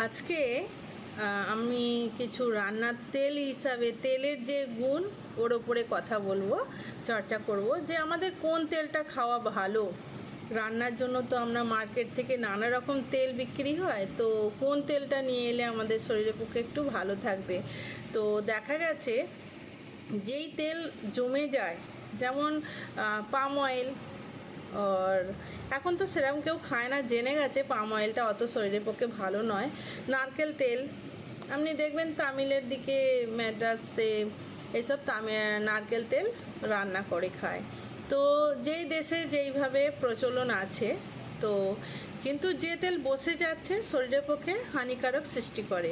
আজকে আমি কিছু রান্নার তেল হিসাবে, তেলের যে গুণ, ওর ওপরে কথা বলব, চর্চা করব যে আমাদের কোন তেলটা খাওয়া ভালো। রান্নার জন্য তো আমরা মার্কেট থেকে নানা রকম তেল বিক্রি হয়, তো কোন তেলটা নিয়ে এলে আমাদের শরীরের পক্ষে একটু ভালো থাকবে? তো দেখা গেছে, যেই তেল জমে যায়, যেমন পাম অয়েল আর এখন তো সেরকম কেউ খায় না, জেনে গেছে পাম অয়েলটা অত শরীরের পক্ষে ভালো নয়। নারকেল তেল, আপনি দেখবেন তামিলের দিকে ম্যাড্রাসে এসব তামি নারকেল তেল রান্না করে খায়। তো যেই দেশে যেইভাবে প্রচলন আছে, তো কিন্তু যে তেল বসে যাচ্ছে শরীরের পক্ষে হানিকারক সৃষ্টি করে।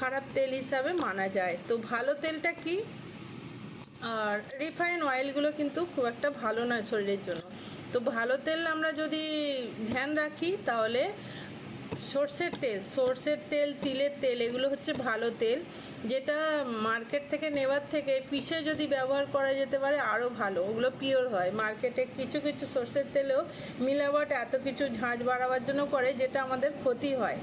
খারাপ তেল হিসাবে মানা যায়। তো ভালো তেলটা কি? আর রিফাইন অয়েলগুলো কিন্তু খুব একটা ভালো নয় শরীরের জন্য। তো ভালো তেল আমরা যদি ধ্যান রাখি তাহলে সর্ষের তেল সর্ষের তেল, তিলের তেল, এগুলো হচ্ছে ভালো তেল। যেটা মার্কেট থেকে নেওয়ার থেকে পিষে যদি ব্যবহার করা যেতে পারে আরও ভালো, ওগুলো পিওর হয়। মার্কেটে কিছু কিছু সর্ষের তেলেও মিলাবট এত কিছু ঝাঁঝ বাড়াবার জন্য করে যেটা আমাদের ক্ষতি হয়।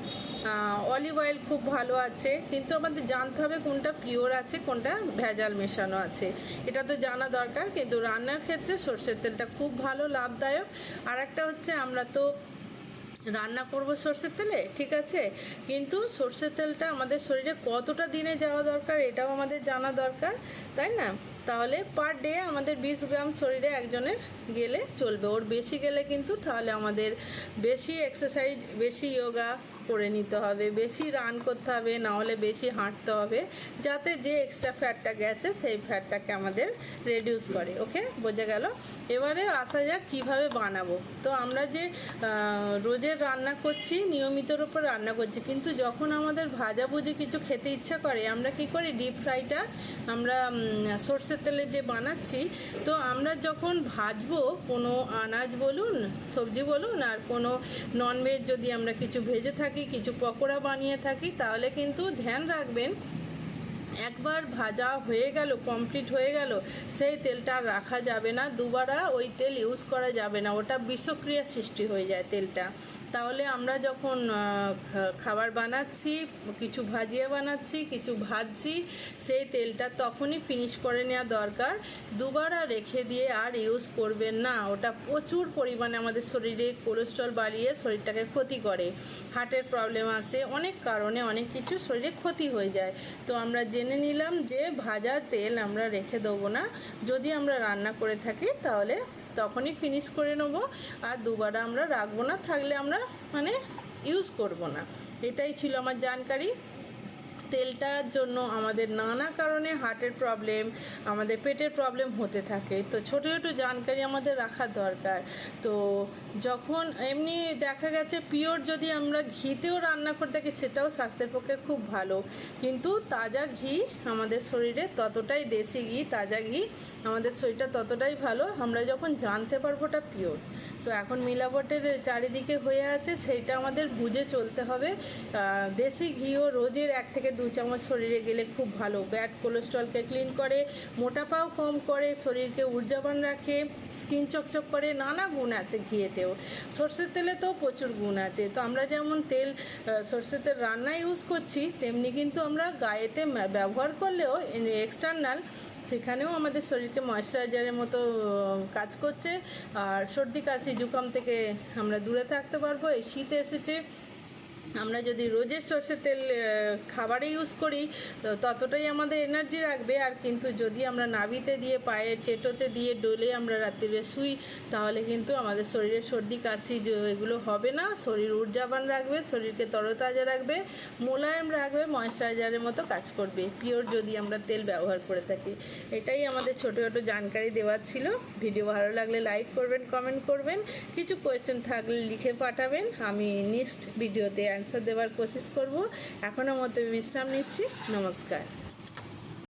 অলিভ অয়েল খুব ভালো আছে, কিন্তু আমাদের জানতে হবে কোনটা পিওর আছে, কোনটা ভেজাল মেশানো আছে। এটা তো জানা দরকার, কিন্তু রান্নার ক্ষেত্রে সর্ষের তেলটা খুব ভালো, লাভদায়ক। আর একটা হচ্ছে আমরা তো রান্না করব সর্ষের তেলে, ঠিক আছে? কিন্তু সর্ষের তেলটা আমাদের শরীরে কতটা দিনে যাওয়া দরকার এটাও আমাদের জানা দরকার, তাই না? তাহলে পার ডে আমাদের বিশ গ্রাম শরীরে একজনের গেলে চলবে। ওর বেশি গেলে কিন্তু তাহলে আমাদের বেশি এক্সারসাইজ বেশি যোগা করে নিতে হবে, বেশি রান করতে হবে, না হলে বেশি হাঁটতে হবে, যাতে যে এক্সট্রা ফ্যাটটা গেছে, সেই ফ্যাটটাকে আমাদের রেডিউস করে ওকে বোঝা গেল? এবারে আসা যাক কীভাবে বানাবো। তো আমরা যে রোজের রান্না করছি, নিয়মিতর উপর রান্না করছি, কিন্তু যখন আমাদের ভাজা ভাজাভুজি কিছু খেতে ইচ্ছা করে, আমরা কি করি? ডিপ ফ্রাইটা আমরা সর্ষের তেলে যে বানাচ্ছি, তো আমরা যখন ভাজবো, কোনো আনাজ বলুন, সবজি বলুন, আর কোনো ননভেজ যদি আমরা কিছু ভেজে থাকি কিছু পকোড়া বানিয়ে থাকি তাহলে কিন্তু ধ্যান রাখবেন একবার ভাজা হয়ে গেল কমপ্লিট হয়ে গেল, সেই তেলটা রাখা যাবে না। দুবারা ওই তেল ইউজ করা যাবে না, ওটা বিষক্রিয়া সৃষ্টি হয়ে যায় তেলটা। তাহলে আমরা যখন খাবার বানাচ্ছি, কিছু ভাজিয়ে বানাচ্ছি, কিছু ভাজছি, সেই তেলটা তখনই ফিনিশ করে নেওয়া দরকার। দুবারা রেখে দিয়ে আর ইউজ করবেন না, ওটা প্রচুর পরিমাণে আমাদের শরীরে কোলেস্ট্রল বাড়িয়ে শরীরটাকে ক্ষতি করে। হার্টের প্রবলেম আসে অনেক কারণে অনেক কিছু শরীরে ক্ষতি হয়ে যায়। তো আমরা জেনে নিলাম যে ভাজা তেল আমরা রেখে দেবো না। যদি আমরা রান্না করে থাকি, তাহলে তখনই ফিনিশ করে নেব। আর দুবার আমরা রাখব না, থাকলে আমরা মানে ইউজ করব না। এটাই ছিল আমার জানকারি। তেলটার জন্য আমাদের নানা কারণে হার্টের প্রবলেম, আমাদের পেটের প্রবলেম হতে থাকে। তো ছোটো ছোটো জানকারি আমাদের রাখা দরকার। তো যখন এমনি দেখা গেছে পিওর যদি আমরা ঘিতেও রান্না করে থাকি, সেটাও স্বাস্থ্যের পক্ষে খুব ভালো। কিন্তু তাজা ঘি আমাদের শরীরে ততটাই দেশি ঘি, তাজা ঘি আমাদের শরীরটা ততটাই ভালো, আমরা যখন জানতে পারব ওটা পিওর। তো এখন মিলাবটের চারিদিকে হয়ে আছে, সেইটা আমাদের বুঝে চলতে হবে। দেশি ঘিও রোজের এক থেকে দু চামচ শরীরে গেলে খুব ভালো। ব্যাড কোলেস্ট্রলকে ক্লিন করে মোটাপাও কম করে, শরীরকে ঊর্জাবান রাখে, স্কিন চকচক করে, নানা গুণ আছে ঘিয়েতেও। সর্ষের তেলে তো প্রচুর গুণ আছে। তো আমরা যেমন তেল সর্ষের তেল রান্না ইউজ করছি, তেমনি কিন্তু আমরা গায়েতে ব্যবহার করলেও এক্সটার্নাল সেখানেও আমাদের শরীরকে ময়শ্চারাইজারের মতো কাজ করছে। আর সর্দি কাশি, জুকাম থেকে আমরা দূরে থাকতে পারব। এই শীত এসেছে। আমরা যদি রোজের সর্ষের তেল খাবারে ইউজ করি ততটাই আমাদের এনার্জি রাখবে। আর কিন্তু যদি আমরা নাভিতে দিয়ে, পায়ের চেটোতে দিয়ে ডলে আমরা রাত্রিরে শুই, তাহলে কিন্তু আমাদের শরীরে সর্দি, কাশি এগুলো হবে না। শরীর ঊর্জাবান রাখবে, শরীরকে তরতাজা রাখবে, মোলায়েম রাখবে ময়েশ্চারাইজারের মতো কাজ করবে। পিওর যদি আমরা তেল ব্যবহার করে থাকি। এটাই আমাদের ছোটো ছোটো জানকারি দেওয়ার ছিল। ভিডিও ভালো লাগলে লাইক করবেন কমেন্ট করবেন। কিছু কোয়েশ্চেন থাকলে লিখে পাঠাবেন। আমি নেক্সট ভিডিওতে অ্যান্সার দেওয়ার কোশিশ করব। এখনও মতো বিশ্রাম নিচ্ছি। নমস্কার।